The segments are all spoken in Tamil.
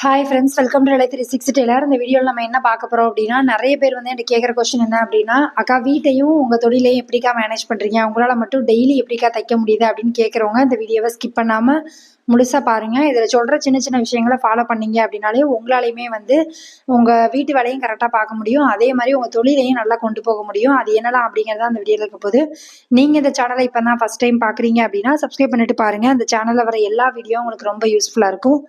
Hi friends welcome to three six tailor இந்த வீடியோவில் நம்ம என்ன பார்க்க போகிறோம் அப்படின்னா நிறைய பேர் வந்து என்கிட்ட கேட்குற கொஸ்டின் என்ன அப்படின்னா அக்கா வீட்டையும் உங்கள் தொழிலையும் எப்படிக்கா மேனேஜ் பண்ணுறீங்க உங்களால் மட்டும் டெய்லி எப்படிக்கா தைக்க முடியுது? அப்படின்னு கேட்குறவங்க இந்த வீடியோவை ஸ்கிப் பண்ணாமல் முழுசாக பாருங்கள் இதில் சொல்கிற சின்ன சின்ன விஷயங்களை ஃபாலோ பண்ணீங்க அப்படின்னாலே உங்களாலையுமே வந்து உங்கள் வீட்டு வேலையும் கரெக்டாக பார்க்க முடியும். அதே மாதிரி உங்கள் தொழிலையும் நல்லா கொண்டு போக முடியும். அது என்னலாம் அப்படிங்கிறத அந்த வீடியோவில் இருக்க போது நீங்கள் இந்த சேனலை இப்போ தான் ஃபஸ்ட் டைம் பார்க்குறீங்க அப்படின்னா சப்ஸ்கிரைப் பண்ணிட்டு பாருங்கள் அந்த சேனலில் வர எல்லா வீடியோ உங்களுக்கு ரொம்ப யூஸ்ஃபுல்லாக இருக்கும்.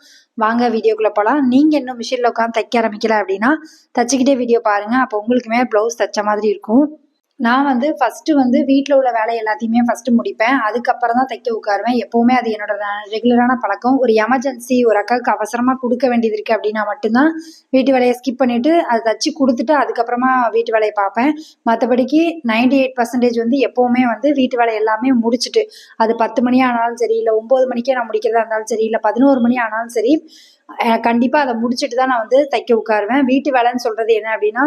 வாங்க வீடியோக்குள்ளே போகலாம் நீங்கள் இன்னும் மிஷினில் உட்காந்து தைக்க ஆரம்பிக்கல அப்படின்னா தச்சுக்கிட்டே வீடியோ பாருங்கள் அப்போ உங்களுக்குமே ப்ளவுஸ் தைச்ச மாதிரி இருக்கும். நான் வந்து ஃபஸ்ட்டு வந்து வீட்டில் உள்ள வேலை எல்லாத்தையுமே ஃபஸ்ட்டு முடிப்பேன். அதுக்கப்புறம் தான் தைக்க உட்காருவேன். எப்போவுமே அது என்னோட ரெகுலரான பழக்கம். ஒரு எமர்ஜென்சி ஒரு அக்காவுக்கு அவசரமாக கொடுக்க வேண்டியது இருக்குது அப்படின்னா மட்டும்தான் வீட்டு வேலையை ஸ்கிப் பண்ணிவிட்டு அதை தச்சு கொடுத்துட்டு அதுக்கப்புறமா வீட்டு வேலையை பார்ப்பேன். மற்றபடிக்கு நைன்டி எயிட் பர்சன்டேஜ் வந்து எப்போவுமே வந்து வீட்டு வேலை எல்லாமே முடிச்சுட்டு அது பத்து மணி ஆனாலும் சரி இல்லை ஒம்பது மணிக்கே நான் முடிக்கிறதா இருந்தாலும் சரி இல்லை பதினோரு மணி ஆனாலும் சரி கண்டிப்பாக அதை முடிச்சுட்டு தான் நான் வந்து தைக்க உட்காருவேன். வீட்டு வேலைன்னு சொல்கிறது என்ன அப்படின்னா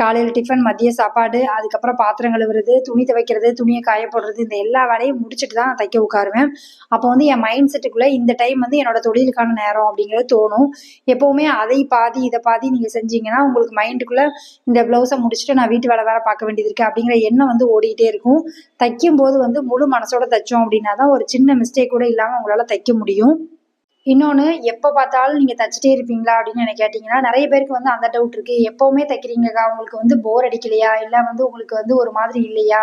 காலையில் டிஃபன் மதிய சாப்பாடு அதுக்கப்புறம் பாத்திரம் கழுவுறது துணி துவைக்கிறது துணியை காய போடுறது இந்த எல்லா வேலையும் முடிச்சுட்டு தான் நான் தைக்க உட்காருவேன். அப்போ வந்து என் மைண்ட் செட்டுக்குள்ளே இந்த டைம் வந்து என்னோட தொழிலுக்கான நேரம் அப்படிங்கிறது தோணும். எப்போவுமே அதை பாதி இதை பாதி நீங்கள் செஞ்சீங்கன்னா உங்களுக்கு மைண்டுக்குள்ளே இந்த ப்ளவுஸை முடிச்சுட்டு நான் வீட்டு வேலை வேறு பார்க்க வேண்டியது இருக்குது அப்படிங்கிற எண்ணம் வந்து ஓடிக்கிட்டே இருக்கும். தைக்கும் போது வந்து முழு மனசோட தைச்சோம் அப்படின்னா தான் ஒரு சின்ன மிஸ்டேக் கூட இல்லாமல் உங்களால் தைக்க முடியும். இன்னொன்று எப்போ பார்த்தாலும் நீங்கள் தைச்சிட்டே இருப்பீங்களா அப்படின்னு எனக்கு கேட்டிங்கன்னா நிறைய பேருக்கு வந்து அந்த டவுட் இருக்குது எப்போவுமே தைக்கிறீங்கக்கா உங்களுக்கு வந்து போர் அடிக்கலையா? இல்லை வந்து உங்களுக்கு வந்து ஒரு மாதிரி இல்லையா?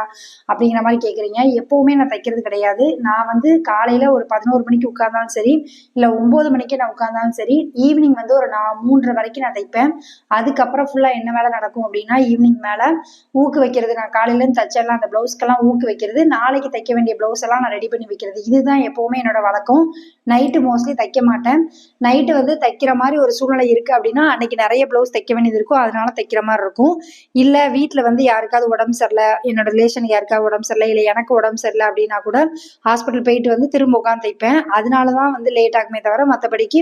அப்படிங்கிற மாதிரி கேட்குறீங்க. எப்போவுமே நான் தைக்கிறது கிடையாது. நான் வந்து காலையில் ஒரு பதினோரு மணிக்கு உட்காந்தாலும் சரி இல்லை ஒம்பது மணிக்கு நான் உட்காந்தாலும் சரி ஈவினிங் வந்து ஒரு நான் மூன்றரை வரைக்கும் நான் தைப்பேன். அதுக்கப்புறம் ஃபுல்லாக என்ன வேலை நடக்கும் அப்படின்னா ஈவினிங் மேலே ஊக்கு வைக்கிறது. நான் காலையிலேருந்து தைச்செல்லாம் அந்த ப்ளவுஸ்க்கெல்லாம் ஊக்கு வைக்கிறது. நாளைக்கு தைக்க வேண்டிய ப்ளவுஸ் எல்லாம் நான் ரெடி பண்ணி வைக்கிறது. இதுதான் எப்போவுமே என்னோட வழக்கம். நைட்டு மோஸ்ட்லி தைக்க தைக்க மாட்டேன். நைட்டு வந்து தைக்கிற மாதிரி ஒரு சூழ்நிலை இருக்குது அப்படின்னா அன்னைக்கு நிறைய ப்ளவுஸ் தைக்க வேண்டியது இருக்கும். அதனால தைக்கிற மாதிரி இருக்கும். இல்லை வீட்டில் வந்து யாருக்காவது உடம்பு சரியில்லை என்னோட ரிலேஷன் யாருக்காவது உடம்பு சரியில்லை இல்லை எனக்கு உடம்பு சரியில்லை அப்படின்னா கூட ஹாஸ்பிட்டல் போயிட்டு வந்து திரும்ப உட்காந்து தைப்பேன். அதனால தான் வந்து லேட் ஆகுமே தவிர மற்றபடிக்கு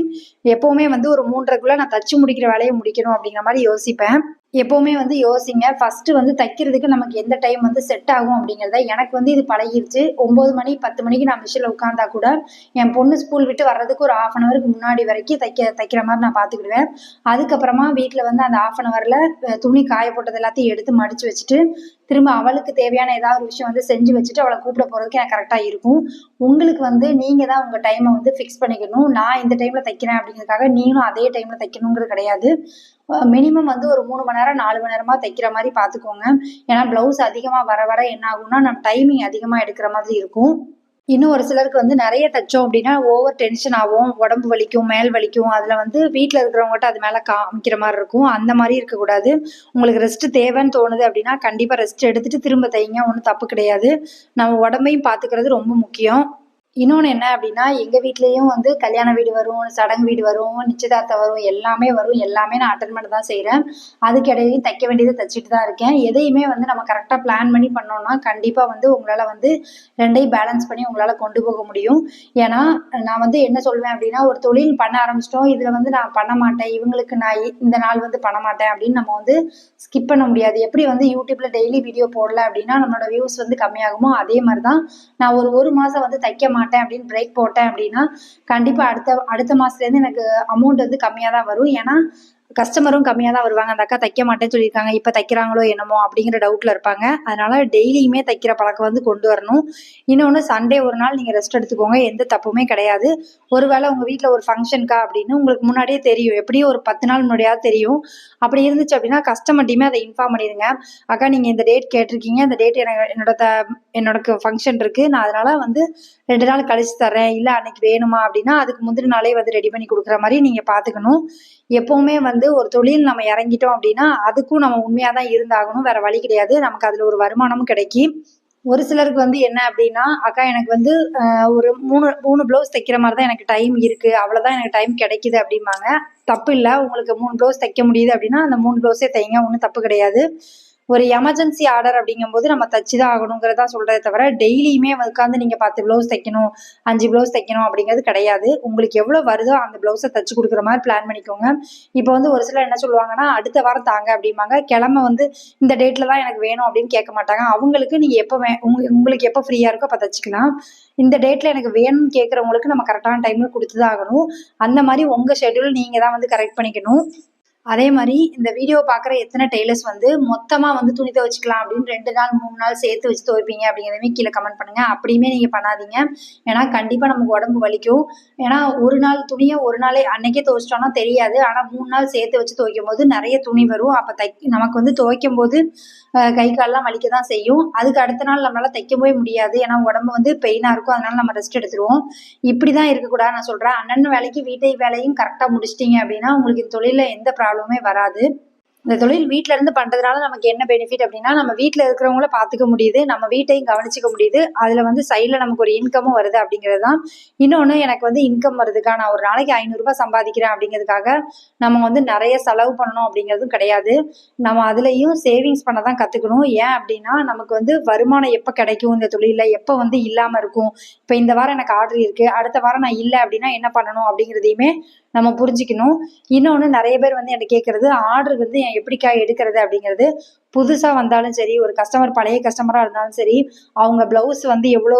எப்போவுமே வந்து ஒரு மூன்றரைக்குள்ளே நான் தச்சு முடிக்கிற வேலையை முடிக்கணும் அப்படிங்கிற மாதிரி யோசிப்பேன். எப்போவுமே வந்து யோசிங்க. ஃபஸ்ட்டு வந்து தைக்கிறதுக்கு நமக்கு எந்த டைம் வந்து செட் ஆகும் அப்படிங்கிறத எனக்கு வந்து இது பழகிருச்சு. ஒம்பது மணி பத்து மணிக்கு நான் மிஷினில் உட்காந்தா கூட என் பொண்ணு ஸ்கூல் விட்டு வர்றதுக்கு ஒரு ஆஃப் அன் அவருக்கு முன்னாடி வரைக்கும் தைக்க தைக்கிற மாதிரி நான் பார்த்துக்கிடுவேன். அதுக்கப்புறமா வீட்டில் வந்து அந்த ஆஃப் அன் அவரில் துணி காய போட்டது எல்லாத்தையும் எடுத்து மடித்து வச்சுட்டு திரும்ப அவளுக்கு தேவையான ஏதாவது ஒரு விஷயம் வந்து செஞ்சு வச்சுட்டு அவளை கூப்பிட போகிறதுக்கு எனக்கு கரெக்டாக இருக்கும். உங்களுக்கு வந்து நீங்கள் தான் உங்கள் டைமை வந்து ஃபிக்ஸ் பண்ணிக்கணும். நான் இந்த டைமில் தைக்கிறேன் அப்படிங்கிறதுக்காக நீங்களும் அதே டைமில் தைக்கணுங்கிறது கிடையாது. மினிமம் வந்து ஒரு மூணு மணி நேரம் நாலு மணி நேரமாக தைக்கிற மாதிரி பார்த்துக்கோங்க ஏன்னா ப்ளவுஸ் அதிகமாக வர வர என்ன ஆகும்னா நம்ம டைமிங் அதிகமாக எடுக்கிற மாதிரி இருக்கும். இன்னும் ஒரு சிலருக்கு வந்து நிறைய தைச்சோம் அப்படின்னா ஓவர் டென்ஷன் ஆகும் உடம்பு வலிக்கும் மேல் வலிக்கும். அதில் வந்து வீட்டில் இருக்கிறவங்ககிட்ட அது மேலே காமிக்கிற மாதிரி இருக்கும். அந்த மாதிரி இருக்கக்கூடாது. உங்களுக்கு ரெஸ்ட் தேவைன்னு தோணுது அப்படின்னா கண்டிப்பாக ரெஸ்ட் எடுத்துகிட்டு திரும்ப தைங்க. ஒன்றும் தப்பு கிடையாது. நம்ம உடம்பையும் பார்த்துக்கிறது ரொம்ப முக்கியம். இன்னொன்று என்ன அப்படின்னா எங்கள் வீட்லேயும் வந்து கல்யாண வீடு வரும் சடங்கு வீடு வரும் நிச்சயதார்த்தம் வரும் எல்லாமே வரும். எல்லாமே நான் அட்டன் பண்ண தான் செய்கிறேன் அதுக்கிடையிலையும் தைக்க வேண்டியதை தைச்சிட்டு தான் இருக்கேன். எதையுமே வந்து நம்ம கரெக்டாக பிளான் பண்ணி பண்ணோம்னா கண்டிப்பாக வந்து உங்களால் வந்து ரெண்டையும் பேலன்ஸ் பண்ணி உங்களால் கொண்டு போக முடியும். ஏன்னா நான் வந்து என்ன சொல்வேன் அப்படின்னா ஒரு தொழில் பண்ண ஆரம்பிச்சிட்டோம். இதில் வந்து நான் பண்ண மாட்டேன். இவங்களுக்கு நான் இந்த நாள் வந்து பண்ண மாட்டேன் அப்படின்னு நம்ம வந்து ஸ்கிப் பண்ண முடியாது. எப்படி வந்து யூடியூப்பில் டெய்லி வீடியோ போடல அப்படின்னா நம்மளோட வியூஸ் வந்து கம்மியாகுமோ அதே மாதிரி தான் நான் ஒரு ஒரு மாதம் வந்து தைக்க மாட்டேன் அப்படின்னு பிரேக் போட்டேன் அப்படின்னா கண்டிப்பாக அடுத்த அடுத்த மாதத்துலேருந்து எனக்கு அமௌண்ட் வந்து கம்மியாக தான் வரும். ஏன்னா கஸ்டமரும் கம்மியாக தான் வருவாங்க. அந்த அக்கா தைக்க மாட்டேன்னு சொல்லியிருக்காங்க. இப்போ தைக்கிறாங்களோ என்னமோ அப்படிங்கிற டவுட்டில் இருப்பாங்க. அதனால் டெய்லியுமே தைக்கிற பழக்கம் வந்து கொண்டு வரணும். இன்னொன்று சண்டே ஒரு நாள் நீங்கள் ரெஸ்ட் எடுத்துக்கோங்க. எந்த தப்புமே கிடையாது. ஒருவேளை உங்கள் வீட்டில் ஒரு ஃபங்க்ஷன்க்கா அப்படின்னு உங்களுக்கு முன்னாடியே தெரியும். எப்படியும் ஒரு பத்து நாள் முன்னாடியாவது தெரியும். அப்படி இருந்துச்சு அப்படின்னா கஸ்டமர்ட்டையுமே அதை இன்ஃபார்ம் பண்ணிடுங்க. அக்கா நீங்கள் இந்த டேட் கேட்டிருக்கீங்க. இந்த டேட் எனக்கு என்னோட த என்னோட ஃபங்க்ஷன் இருக்குது நான் அதனால் வந்து ரெண்டு நாள் கழிச்சு தரேன் இல்லை அன்னைக்கு வேணுமா அப்படின்னா அதுக்கு முந்தின நாளே வந்து ரெடி பண்ணி கொடுக்குற மாதிரி நீங்கள் பார்த்துக்கணும் எப்போவுமே வந்து ஒரு தொழில் நம்ம இறங்கிட்டோம் அப்படின்னா அதுக்கும் நம்ம உண்மையாக தான் இருந்தாகணும். வேறு வழி கிடையாது. நமக்கு அதில் ஒரு வருமானமும் கிடைக்கும். ஒரு சிலருக்கு வந்து என்ன அப்படின்னா அக்கா எனக்கு வந்து ஒரு மூணு மூணு ப்ளவுஸ் தைக்கிற மாதிரி தான் எனக்கு டைம் இருக்குது அவ்வளோதான் எனக்கு டைம் கிடைக்குது அப்படிம்பாங்க. தப்பு இல்லை. உங்களுக்கு மூணு ப்ளவுஸ் தைக்க முடியுது அப்படின்னா அந்த மூணு ப்ளவுஸே தைங்க. ஒன்றும் தப்பு கிடையாது. ஒரு எமர்ஜென்சி ஆர்டர் அப்படிங்கும்போது நம்ம தச்சு தான் ஆகணுங்கிறதா சொல்கிறத தவிர டெய்லியுமே உட்காந்து நீங்கள் பத்து ப்ளவுஸ் தைக்கணும் அஞ்சு ப்ளவுஸ் தைக்கணும் அப்படிங்கிறது கிடையாது. உங்களுக்கு எவ்வளோ வருதோ அந்த ப்ளவுஸை தச்சு கொடுக்குற மாதிரி பிளான் பண்ணிக்கோங்க. இப்போ வந்து ஒரு சிலர் என்ன சொல்லுவாங்கன்னா அடுத்த வாரம் தாங்க அப்படிம்பாங்க. கிழமை வந்து இந்த டேட்டில் தான் எனக்கு வேணும் அப்படின்னு கேட்க மாட்டாங்க. அவங்களுக்கு நீங்கள் எப்போ வே உங்களுக்கு எப்போ ஃப்ரீயாக இருக்கோ அப்போ தச்சுக்கலாம். இந்த டேட்டில் எனக்கு வேணும்னு கேட்குறவங்களுக்கு நம்ம கரெக்டான டைமில் கொடுத்து தான் ஆகணும். அந்த மாதிரி உங்கள் ஷெட்யூல் நீங்கள் தான் வந்து கரெக்ட் பண்ணிக்கணும். அதே மாதிரி இந்த வீடியோ பார்க்குற எத்தனை டெய்லர்ஸ் வந்து மொத்தமாக வந்து துணி துவைச்சிக்கலாம் அப்படின்னு ரெண்டு நாள் மூணு நாள் சேர்த்து வச்சு துவைப்பீங்க அப்படிங்கிறதுமே கீழே கமெண்ட் பண்ணுங்கள் அப்படியுமே நீங்கள் பண்ணாதீங்க. ஏன்னா கண்டிப்பாக நமக்கு உடம்பு வலிக்கும். ஏன்னா ஒரு நாள் துணியை ஒரு நாளே அன்னைக்கே துவைச்சிட்டோம்னா தெரியாது. ஆனால் மூணு நாள் சேர்த்து வச்சு துவைக்கும் போது நிறைய துணி வரும். அப்போ தை நமக்கு வந்து துவைக்கும் போது கை கால்லாம் வலிக்க தான் செய்யும். அதுக்கு அடுத்த நாள் நம்மளால் தைக்கவே முடியாது. ஏன்னா உடம்பு வந்து பெயினாக இருக்கும். அதனால நம்ம ரெஸ்ட் எடுத்துருவோம். இப்படி தான் இருக்கக்கூடாது. நான் சொல்கிறேன் அண்ணன் வேலைக்கு வீட்டை வேலையும் கரெக்டாக முடிச்சிட்டிங்க அப்படின்னா உங்களுக்கு இந்த தொழிலில் எந்த ப்ராப்ளம் வராது. இந்த தொழில் வீட்டில இருந்து பண்றதுனால நமக்கு என்ன பெனிஃபிட் அப்படின்னா நம்ம வீட்டில் இருக்கிறவங்கள பார்த்துக்க முடியுது நம்ம வீட்டையும் கவனிச்சுக்க முடியுது. அதுல வந்து சைட்ல நமக்கு ஒரு இன்கமும் வருது அப்படிங்கிறது தான். இன்னொன்று எனக்கு வந்து இன்கம் வருதுக்கா நான் ஒரு நாளைக்கு ஐநூறுரூபா சம்பாதிக்கிறேன் அப்படிங்கிறதுக்காக நம்ம வந்து நிறைய செலவு பண்ணணும் அப்படிங்கிறதும் கிடையாது. நம்ம அதுலேயும் சேவிங்ஸ் பண்ண தான் கற்றுக்கணும் ஏன் அப்படின்னா நமக்கு வந்து வருமானம் எப்போ கிடைக்கும் இந்த தொழிலில்? எப்போ வந்து இல்லாமல் இருக்கும்? இப்போ இந்த வாரம் எனக்கு ஆர்டர் இருக்கு அடுத்த வாரம் நான் இல்லை அப்படின்னா என்ன பண்ணணும் அப்படிங்கிறதையுமே நம்ம புரிஞ்சுக்கணும். இன்னொன்று நிறைய பேர் வந்து என்கிட்ட கேட்குறது ஆர்டர் வந்து என் எப்படிக்கா எடுக்கிறது? அப்படிங்கிறது புதுசாக வந்தாலும் சரி ஒரு கஸ்டமர் பழைய கஸ்டமராக இருந்தாலும் சரி அவங்க ப்ளவுஸ் வந்து எவ்வளோ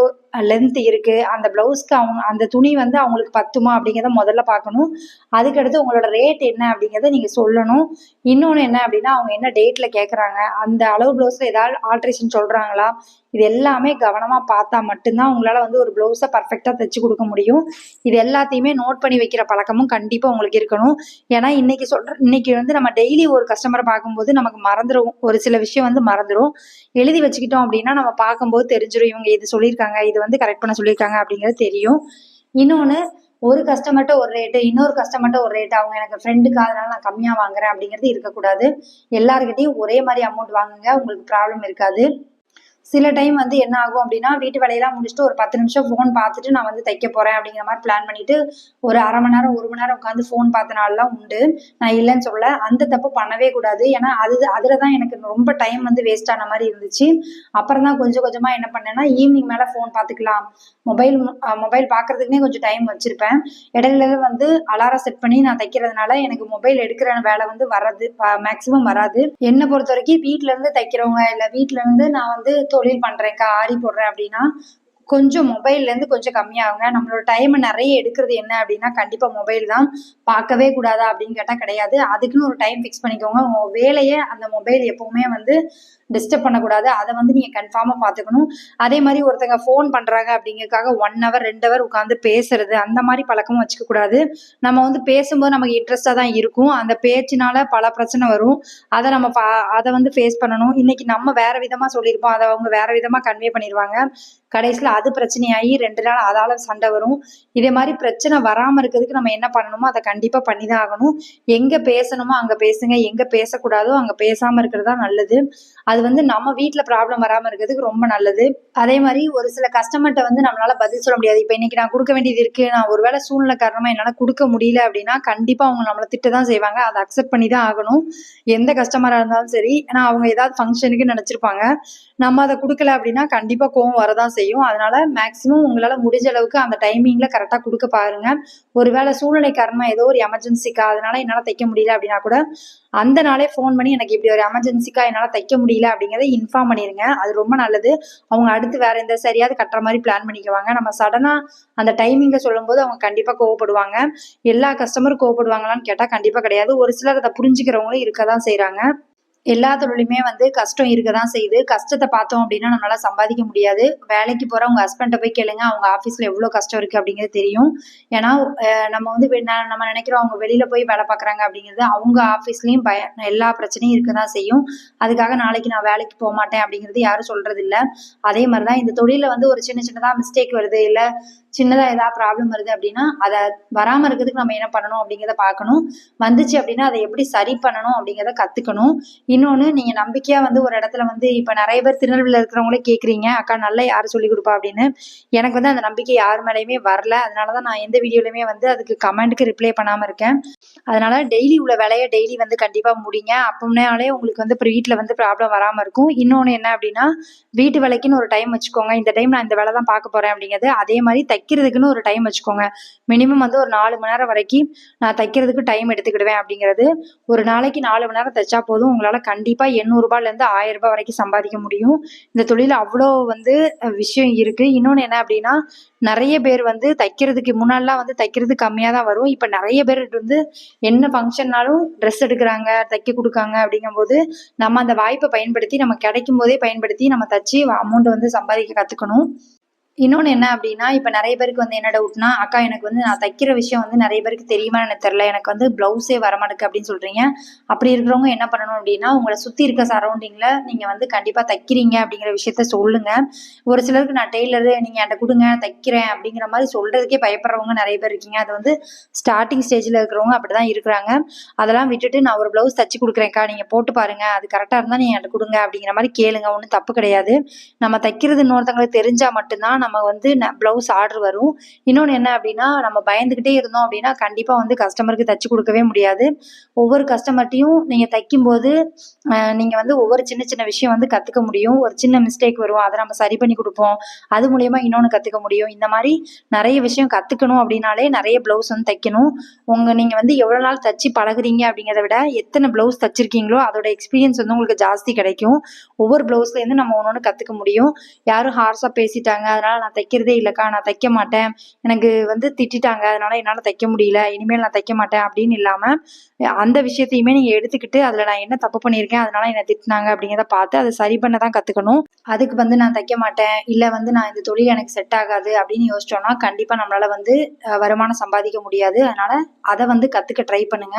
லென்த் இருக்குது அந்த ப்ளவுஸ்க்கு அவங்க அந்த துணி வந்து அவங்களுக்கு பத்துமா அப்படிங்கிறத முதல்ல பார்க்கணும். அதுக்கடுத்து உங்களோட ரேட் என்ன அப்படிங்கிறத நீங்கள் சொல்லணும். இன்னொன்று என்ன அப்படின்னா அவங்க என்ன டேட்டில் கேட்குறாங்க அந்த அளவு ப்ளவுஸில் ஏதாவது ஆல்ட்ரேஷன் சொல்கிறாங்களா இது எல்லாமே கவனமாக பார்த்தா மட்டும்தான் உங்களால் வந்து ஒரு ப்ளவுஸை பர்ஃபெக்டாக தைச்சி கொடுக்க முடியும். இது எல்லாத்தையுமே நோட் பண்ணி வைக்கிற பழக்கமும் கண்டிப்பாக உங்களுக்கு இருக்கணும். ஏன்னா இன்னைக்கு சொல்கிற இன்னைக்கு வந்து நம்ம டெய்லி ஒரு கஸ்டமரை பார்க்கும்போது நமக்கு மறந்துடும் ஒரு சில விஷயம் வந்து மறந்துடும் எழுதி வச்சுக்கிட்டோம் அப்படின்னா நம்ம பார்க்கும்போது தெரிஞ்சிடும் இவங்க இது சொல்லியிருக்காங்க இது வந்து கரெக்ட் பண்ண சொல்லியிருக்காங்க அப்படிங்கிறது தெரியும். இன்னொன்று ஒரு கஸ்டமர்கிட்ட ஒரு ரேட்டு இன்னொரு கஸ்டமர்கிட்ட ஒரு ரேட்டு அவங்க எனக்கு ஃப்ரெண்டுக்கு அதனால நான் கம்மியாக வாங்குறேன் அப்படிங்கிறது இருக்கக்கூடாது. எல்லாருக்கிட்டையும் ஒரே மாதிரி அமௌண்ட் வாங்குங்க உங்களுக்கு ப்ராப்ளம் இருக்காது. சில டைம் வந்து என்ன ஆகும் அப்படின்னா வீட்டு வேலையெல்லாம் முடிச்சுட்டு ஒரு பத்து நிமிஷம் ஃபோன் பார்த்துட்டு நான் வந்து தைக்க போறேன் அப்படிங்கிற மாதிரி பிளான் பண்ணிட்டு ஒரு அரை மணி நேரம் ஒரு மணி நேரம் உட்காந்து ஃபோன் பார்த்த நாள்லாம் உண்டு. நான் இல்லைன்னு சொல்ல அந்த தப்பு பண்ணவே கூடாது. ஏன்னா அது அதில் தான் எனக்கு ரொம்ப டைம் வந்து வேஸ்ட் ஆன மாதிரி இருந்துச்சு. அப்புறம் தான் கொஞ்சம் கொஞ்சமாக என்ன பண்ணேன்னா ஈவினிங் மேலே ஃபோன் பார்த்துக்கலாம். மொபைல் மொபைல் பார்க்கறதுக்குனே கொஞ்சம் டைம் வச்சிருப்பேன். இடையில வந்து அலாரம் செட் பண்ணி நான் தைக்கிறதுனால எனக்கு மொபைல் எடுக்கிற வேலை வந்து வராது மேக்ஸிமம் வராது. என்னை பொறுத்த வரைக்கும் வீட்டிலேருந்து தைக்கிறவங்க இல்லை வீட்டிலேருந்து நான் வந்து தொழில் பண்றேன்க்கா ஆரி போடுறேன் அப்படின்னா கொஞ்சம் மொபைல்லேருந்து கொஞ்சம் கம்மியாகுங்க. நம்மளோட டைமை நிறைய எடுக்கிறது என்ன அப்படின்னா கண்டிப்பாக மொபைல் தான். பார்க்கவே கூடாதா அப்படின்னு கேட்டால் கிடையாது. அதுக்குன்னு ஒரு டைம் ஃபிக்ஸ் பண்ணிக்கோங்க. உங்கள் வேலையை அந்த மொபைல் எப்போவுமே வந்து டிஸ்டர்ப் பண்ணக்கூடாது. அதை வந்து நீங்கள் கன்ஃபார்மாக பார்த்துக்கணும். அதே மாதிரி ஒருத்தங்க ஃபோன் பண்ணுறாங்க அப்படிங்கிறதுக்காக ஒன் ஹவர் ரெண்டு ஹவர் உட்காந்து பேசுறது அந்த மாதிரி பழக்கமும் வச்சுக்கக்கூடாது நம்ம வந்து பேசும்போது நமக்கு இன்ட்ரெஸ்டாக தான் இருக்கும். அந்த பேச்சினால பல பிரச்சனை வரும். அதை நம்ம பா அதை வந்து ஃபேஸ் பண்ணணும். இன்னைக்கு நம்ம வேற விதமாக சொல்லியிருப்போம். அதை அவங்க வேற விதமாக கன்வே பண்ணிடுவாங்க கடைசியில் அது பிரச்சனையாகி ரெண்டு நாள் அதால் சண்டை வரும். இதே மாதிரி பிரச்சனை வராமல் இருக்கிறதுக்கு நம்ம என்ன பண்ணணுமோ அதை கண்டிப்பாக பண்ணி தான் ஆகணும். எங்கே பேசணுமோ அங்கே பேசுங்க. எங்கே பேசக்கூடாதோ அங்கே பேசாமல் இருக்கிறது தான் நல்லது. அது வந்து நம்ம வீட்டில் ப்ராப்ளம் வராமல் இருக்கிறதுக்கு ரொம்ப நல்லது. அதே மாதிரி ஒரு சில கஸ்டமர்கிட்ட வந்து நம்மளால் பதில் சொல்ல முடியாது. இப்போ இன்னைக்கு நான் கொடுக்க வேண்டியது இருக்குது நான் ஒருவேளை சூழ்நிலை காரணமாக என்னால் கொடுக்க முடியல அப்படின்னா கண்டிப்பாக அவங்க நம்மளை திட்ட தான் செய்வாங்க. அதை அக்செப்ட் பண்ணி தான் ஆகணும். எந்த கஸ்டமராக இருந்தாலும் சரி. ஏன்னா அவங்க ஏதாவது ஃபங்க்ஷனுக்கு நினச்சிருப்பாங்க. நம்ம அதை கொடுக்கல அப்படின்னா கண்டிப்பாக கோவம் வரதான் செய்யும். அதனால மேக்ஸிமம் உங்களால் முடிஞ்ச அளவுக்கு அந்த டைமிங்கில் கரெக்டாக கொடுக்க பாருங்க. ஒருவேளை சூழ்நிலை காரணமாக ஏதோ ஒரு எமர்ஜென்சிக்கா அதனால என்னால் தைக்க முடியல அப்படின்னா கூட அந்த நாளே ஃபோன் பண்ணி எனக்கு இப்படி ஒரு எமர்ஜென்சிக்கா என்னால் தைக்க முடியல அப்படிங்கிறத இன்ஃபார்ம் பண்ணிடுங்க அது ரொம்ப நல்லது. அவங்க அடுத்து வேற எந்த சரியாவது கட்டுற மாதிரி பிளான் பண்ணிக்குவாங்க. நம்ம சடனாக அந்த டைமிங்கை சொல்லும்போது அவங்க கண்டிப்பாக கோவப்படுவாங்க. எல்லா கஸ்டமரும் கோவப்படுவாங்களான்னு கேட்டால் கண்டிப்பாக கிடையாது. ஒரு சிலர் அதை புரிஞ்சுக்கிறவங்களும் இருக்க தான் செய்கிறாங்க எல்லா தொழிலுமே வந்து கஷ்டம் இருக்க தான் செய்யுது. கஷ்டத்தை பார்த்தோம் அப்படின்னா நம்மளால சம்பாதிக்க முடியாது. வேலைக்கு போற உங்க ஹஸ்பண்டை போய் கேளுங்க. அவங்க ஆஃபீஸ்ல எவ்வளோ கஷ்டம் இருக்கு அப்படிங்கிறது தெரியும். ஏன்னா நம்ம வந்து நம்ம நினைக்கிறோம் அவங்க வெளியில போய் வேலை பார்க்குறாங்க அப்படிங்கிறது அவங்க ஆஃபீஸ்லயும் பய எல்லா பிரச்சனையும் இருக்க தான் செய்யும். அதுக்காக நாளைக்கு நான் வேலைக்கு போக மாட்டேன் அப்படிங்கிறது யாரும் சொல்றது இல்லை அதே மாதிரி தான் இந்த தொழில வந்து ஒரு சின்ன சின்னதா மிஸ்டேக் வருது. இல்லை சின்னதாக ஏதாவது ப்ராப்ளம் வருது அப்படின்னா அதை வராமல் இருக்கிறதுக்கு நம்ம என்ன பண்ணணும் அப்படிங்கிறத பார்க்கணும். வந்துச்சு அப்படின்னா அதை எப்படி சரி பண்ணணும் அப்படிங்கிறத கற்றுக்கணும் இன்னொன்று நீங்கள் நம்பிக்கையாக வந்து ஒரு இடத்துல வந்து இப்போ நிறைய பேர் திருநெல்வேலியில் இருக்கிறவங்களே கேட்குறீங்க அக்கா நல்லா யார் சொல்லி கொடுப்பா? அப்படின்னு. எனக்கு வந்து அந்த நம்பிக்கை யார் மேலேயுமே வரல. அதனால தான் நான் எந்த வீடியோலையுமே வந்து அதுக்கு கமெண்ட்டுக்கு ரிப்ளை பண்ணாமல் இருக்கேன். அதனால டெய்லி உள்ள வேலையை டெய்லி வந்து கண்டிப்பாக முடிங்க. அப்போனாலே உங்களுக்கு வந்து இப்போ வீட்டில் வந்து ப்ராப்ளம் வராமல் இருக்கும். இன்னொன்று என்ன அப்படின்னா வீட்டு வேலைக்குன்னு ஒரு டைம் வச்சுக்கோங்க. இந்த டைம் நான் இந்த வேலை தான் பார்க்க போகிறேன் அப்படிங்கிறது அதே மாதிரி தைக்கிறதுக்குன்னு ஒரு டைம் வச்சுக்கோங்க. மினிமம் வந்து ஒரு நாலு மணி நேரம் வரைக்கும் நான் தைக்கிறதுக்கு டைம் எடுத்துக்கிடுவேன் அப்படிங்கிறது ஒரு நாளைக்கு நாலு மணி நேரம் தைச்சா போதும். உங்களால் கண்டிப்பாக எண்ணூறுபாலேருந்து ஆயிரம் ரூபாய் வரைக்கும் சம்பாதிக்க முடியும். இந்த தொழில் அவ்வளோ வந்து விஷயம் இருக்குது இன்னொன்று என்ன அப்படின்னா நிறைய பேர் வந்து தைக்கிறதுக்கு முன்னாடிலாம் வந்து தைக்கிறது கம்மியாக தான் வரும். இப்போ நிறைய பேர் வந்து என்ன ஃபங்க்ஷன்னாலும் ட்ரெஸ் எடுக்கிறாங்க தைக்க கொடுக்காங்க அப்படிங்கும்போது நம்ம அந்த வாய்ப்பை பயன்படுத்தி நம்ம கிடைக்கும் போதே பயன்படுத்தி நம்ம தச்சு அமௌண்ட் வந்து சம்பாதிக்க கற்றுக்கணும் இன்னொன்று என்ன அப்படின்னா இப்போ நிறைய பேருக்கு வந்து என்ன டவுட்னா அக்கா எனக்கு வந்து நான் தைக்கிற விஷயம் வந்து நிறைய பேருக்கு தெரியுமா எனக்கு தெரில எனக்கு வந்து ப்ளவுஸே வரமாட்டேக்கு அப்படின்னு சொல்கிறீங்க அப்படி இருக்கிறவங்க என்ன பண்ணணும் அப்படின்னா உங்களை சுற்றி இருக்க சரௌண்டிங்கில் நீங்கள் வந்து கண்டிப்பாக தைக்கிறீங்க அப்படிங்கிற விஷயத்த சொல்லுங்கள் ஒரு சிலருக்கு நான் டெய்லரு நீங்கள் என்கிட்ட கொடுங்க தைக்கிறேன் அப்படிங்கிற மாதிரி சொல்கிறதுக்கே பயப்படுறவங்க நிறைய பேர் இருக்கீங்க. அது வந்து ஸ்டார்டிங் ஸ்டேஜில் இருக்கிறவங்க அப்படி தான் இருக்கிறாங்க. அதெல்லாம் விட்டுட்டு நான் ஒரு ப்ளவுஸ் தைச்சி கொடுக்குறேன்க்கா. நீங்கள் போட்டு பாருங்க. அது கரெக்டாக இருந்தால் நீங்கள் என்கிட்ட கொடுங்க அப்படிங்கிற மாதிரி கேளுங்க. ஒன்றும் தப்பு கிடையாது. நம்ம தைக்கிறது இன்னொருத்தங்களுக்கு தெரிஞ்சால் மட்டும்தான் நம்ம வந்து ப்ளவுஸ் ஆர்டர் வரும். இன்னொன்று என்ன அப்படின்னா நம்ம பயந்துக்கிட்டே இருந்தோம் அப்படின்னா கண்டிப்பாக வந்து கஸ்டமருக்கு தச்சு கொடுக்கவே முடியாது. ஒவ்வொரு கஸ்டமர்ட்டையும் நீங்கள் தைக்கும்போது நீங்கள் வந்து ஒவ்வொரு சின்ன சின்ன விஷயம் வந்து கற்றுக்க முடியும். ஒரு சின்ன மிஸ்டேக் வரும் அதை நம்ம சரி பண்ணி கொடுப்போம். அது மூலயமா இன்னொன்று கற்றுக்க முடியும். இந்த மாதிரி நிறைய விஷயம் கற்றுக்கணும் அப்படின்னாலே நிறைய ப்ளவுஸ் வந்து தைக்கணும். உங்கள் நீங்கள் வந்து எவ்வளோ நாள் தச்சு பழகுறீங்க அப்படிங்கிறத விட எத்தனை ப்ளவுஸ் தச்சிருக்கீங்களோ அதோட எக்ஸ்பீரியன்ஸ் வந்து உங்களுக்கு ஜாஸ்தி கிடைக்கும். ஒவ்வொரு ப்ளவுஸ்லேருந்து நம்ம ஒன்று ஒன்று கற்றுக்க முடியும். யாரும் ஹார்ஸாக பேசிட்டாங்க அதனால நான் தைக்கிறதே இல்லைக்கா நான் தைக்க மாட்டேன். எனக்கு வந்து திட்டிட்டாங்க அதனால என்னால் தைக்க முடியல இனிமேல் நான் தைக்க மாட்டேன் அப்படின்னு இல்லாமல் அந்த விஷயத்தையுமே நீங்கள் எடுத்துக்கிட்டு அதில் நான் என்ன தப்பு பண்ணியிருக்கேன் அதனால என்னை திட்டினாங்க அப்படிங்கிறத பார்த்து அதை சரி பண்ண தான் கற்றுக்கணும் அதுக்கு வந்து நான் தைக்க மாட்டேன் இல்லை வந்து நான் இந்த தொழில் எனக்கு செட் ஆகாது அப்படின்னு யோசிச்சோன்னா கண்டிப்பாக நம்மளால் வந்து வருமானம் சம்பாதிக்க முடியாது. அதனால அதை வந்து கற்றுக்க ட்ரை பண்ணுங்க.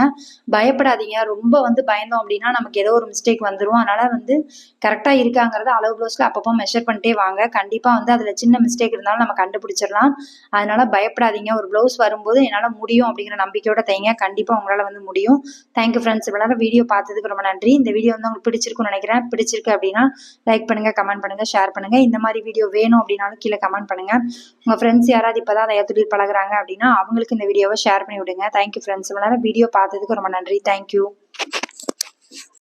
பயப்படாதீங்க. ரொம்ப வந்து பயந்தோம் அப்படின்னா நமக்கு ஏதோ ஒரு மிஸ்டேக் வந்துடும் அதனால வந்து கரெக்டாக இருக்காங்கிறத அளவு ப்ளவுஸில் அப்பப்போ மெஷர் பண்ணிட்டே வாங்க. கண்டிப்பாக வந்து அதில் சின்ன மிஸ்டேக் இருந்தாலும் நம்ம கண்டுபிடிச்சிடலாம். அதனால பயப்படாதீங்க. ஒரு ப்ளவுஸ் வரும்போது என்னால் முடியும் அப்படிங்கிற நம்பிக்கையோட தைங்க. கண்டிப்பாக உங்களால் வந்து முடியும். தேங்க்யூ ஃப்ரெண்ட்ஸ் இவ்வளோ நேரம் வீடியோ பார்த்ததுக்கு ரொம்ப நன்றி. இந்த வீடியோ வந்து உங்களுக்கு பிடிச்சிருக்கும்னு நினைக்கிறேன். பிடிச்சிருக்கு அப்படின்னா லைக் பண்ணுங்கள் கமெண்ட் பண்ணுங்கள் ஷேர் பண்ணுங்கள் இந்த மாதிரி வீடியோ வேணும் அப்படின்னாலும் கீழே கமெண்ட் பண்ணுங்கள் உங்கள் ஃப்ரெண்ட்ஸ் யாராவது இப்போ தான் அதை தொழில் பழகுறாங்க அப்படின்னா அவங்களுக்கு இந்த வீடியோவை ஷேர் பண்ணி விடுங்க. தேங்க்யூ ஃப்ரெண்ட்ஸ் இவ்வளோ நேரம் வீடியோ பார்த்ததுக்கு ரொம்ப நன்றி. தேங்க்யூ